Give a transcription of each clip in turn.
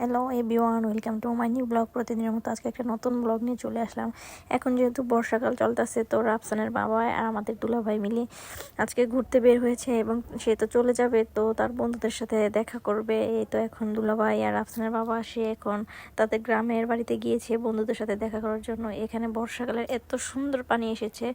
Hello everyone welcome to my new blog প্রতিদিনের মতো আজকে একটা নতুন ব্লগ নিয়ে চলে আসলাম। এখন যেহেতু বর্ষাকাল চলতেছে, তো রাফসানের বাবা আর আমাদের দুলাভাই মিলে আজকে ঘুরতে বের হয়েছে এবং সে তো চলে যাবে, তো তার বন্ধুদের সাথে দেখা করবে। এই তো এখন দুলাভাই আর রাফসানের বাবা সে এখন তাদের গ্রামের বাড়িতে গিয়েছে বন্ধুদের সাথে দেখা করার জন্য। এখানে বর্ষাকালের এত সুন্দর পানি এসেছে।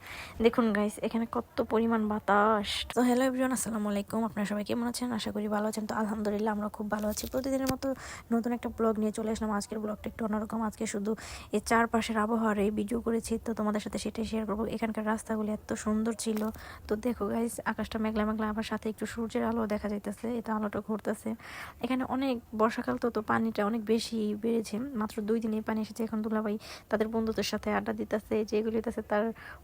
দেখুন গাইস এখানে কত পরিমাণ বাতাস। তো হ্যালো এভরিওয়ান আসসালামু আলাইকুম। আপনারা সবাই কেমন আছেন? আশা করি ভালো আছেন। তো আলহামদুলিল্লাহ, আমরা খুব ভালো আছি। প্রতিদিনের মতো নতুন একটা ব্লগ নিয়ে চলে আসলাম। আজকের ব্লগটা একটু অন্যরকম। আজকে শুধু এই চারপাশের আবহাওয়ার এই ভিডিও করেছি। তো তোমাদের সাথে সেটাই শেয়ার করব। এখানকার রাস্তাগুলি এত সুন্দর ছিল। তো দেখো গাইজ আকাশটা মেঘলা মেঘলা, আবার সাথে একটু সূর্যের আলো দেখা যাইতেছে। এটা আলোটা ঘুরতেছে। এখানে অনেক বর্ষাকাল তো তো পানিটা অনেক বেশি বেড়েছে। মাত্র দুই দিনে পানি এসেছে। এখন দুলাভাই তাদের বন্ধুদের সাথে আড্ডা দিতেছে যেগুলি আছে তার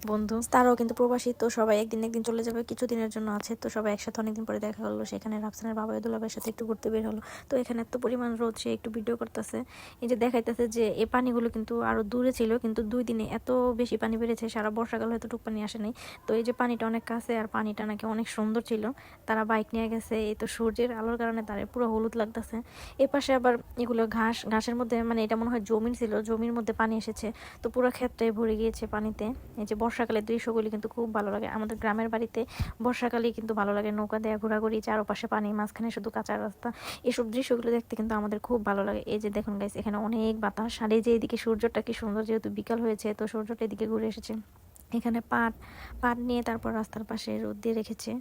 বন্ধু। তারাও কিন্তু প্রবাসী, তো সবাই একদিন একদিন চলে যাবে। কিছু দিনের জন্য আছে। তো সবাই একসাথে অনেকদিন পরে দেখা হলো সেখানে রাফসানের বাবা দুলাভাইয়ের সাথে একটু ঘুরতে বের হলো। তো এখানে এত পরিমাণ রোদ সে একটু ভিডিও করতেছে, এই যে দেখাইতেছে যে এই পানিগুলো কিন্তু আরও দূরে ছিল, কিন্তু দুই দিনে এত বেশি পানি বেড়েছে, সারা বর্ষাকাল এতটুকু পানি আসে নাই তো এই যে পানিটা অনেক কাছে আর পানিটা নাকি অনেক সুন্দর ছিল, তারা বাইক নিয়ে গেছে, এই তো সূর্যের আলোর কারণে তার পুরো হলুদ লাগতেছে। এ পাশে আবার এগুলো ঘাস, ঘাসের মধ্যে মানে এটা মনে হয় জমির ছিল, জমির মধ্যে পানি এসেছে, তো পুরো ক্ষেত্রে ভরে গিয়েছে পানিতে। এই যে বর্ষাকালের দৃশ্যগুলি কিন্তু খুব ভালো লাগে, আমাদের গ্রামের বাড়িতে বর্ষাকালেই কিন্তু ভালো লাগে নৌকা দেয়া, ঘোরাঘুরি, চারপাশে পানি, মাঝখানে শুধু কাঁচা রাস্তা, এসব দৃশ্যগুলো দেখতে কিন্তু আমাদের খুব ভালো লাগে। এই যে দেখুন গাইস এখানে অনেক বাতাস। আর এই যে এদিকে সূর্যটা কি সুন্দর যেহেতু বিকাল হয়েছে তো সূর্যটা এদিকে ঘুরে এসেছে। এখানে পাট পাট নিয়ে তারপর রাস্তার পাশে রোদ দিয়ে রেখেছে।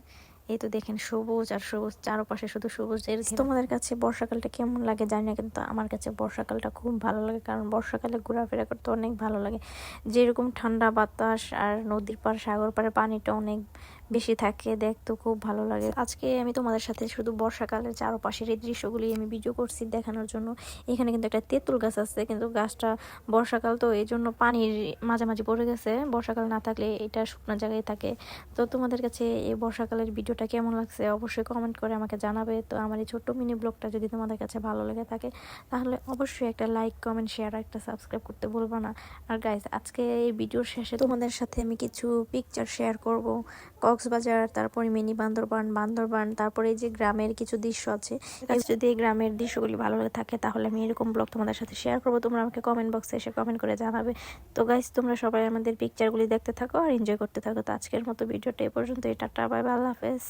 এই তো দেখেন সবুজ আর সবুজ চারপাশে শুধু সবুজ। এর তোমাদের কাছে বর্ষাকালটা কেমন লাগে? জানি না কিন্তু আমার কাছে বর্ষাকালটা খুব ভালো লাগে কারণ বর্ষাকালে ঘোরাফেরা করতে অনেক ভালো লাগে। যেরকম ঠান্ডা বাতাস আর নদীর পার সাগর পাড়ে পানিটা অনেক বেশি থাকে, দেখতে খুব ভালো লাগে। আজকে আমি তোমাদের সাথে শুধু বর্ষাকালের চারপাশের এই দৃশ্যগুলি আমি ভিডিও করছি দেখানোর জন্য। এখানে কিন্তু একটা তেঁতুল গাছ আছে, কিন্তু গাছটা বর্ষাকাল তো এই জন্য পানির মাঝামাঝি পড়ে গেছে। বর্ষাকাল না থাকলে এটা শুকনো জায়গায় থাকে। তো তোমাদের কাছে এই বর্ষাকালের ভিডিওটা কেমন লাগছে অবশ্যই কমেন্ট করে আমাকে জানাবে। তো আমার এই ছোট্ট মিনি ব্লগটা যদি তোমাদের কাছে ভালো লেগে থাকে, তাহলে অবশ্যই একটা লাইক কমেন্ট শেয়ার আর একটা সাবস্ক্রাইব করতে বলব না। আর গাইজ আজকে এই ভিডিওর শেষে তোমাদের সাথে আমি কিছু পিকচার শেয়ার করব। কক্সবাজার তারপরে মিনি বান্দরবান বান্দরবান তারপরে এই যে গ্রামের কিছু দৃশ্য আছে যদি এই গ্রামের দৃশ্যগুলি ভালো লাগে থাকে তাহলে আমি এরকম ব্লগ তোমাদের সাথে শেয়ার করব। তোমরা আমাকে কমেন্ট বক্সে এসে কমেন্ট করে জানাবে। তো গাইজ তোমরা সবাই আমাদের পিকচারগুলি দেখতে থাকো আর এনজয় করতে থাকো। তো আজকের মতো ভিডিওটা এ পর্যন্ত বাই বাই আল্লাহ হাফেজ।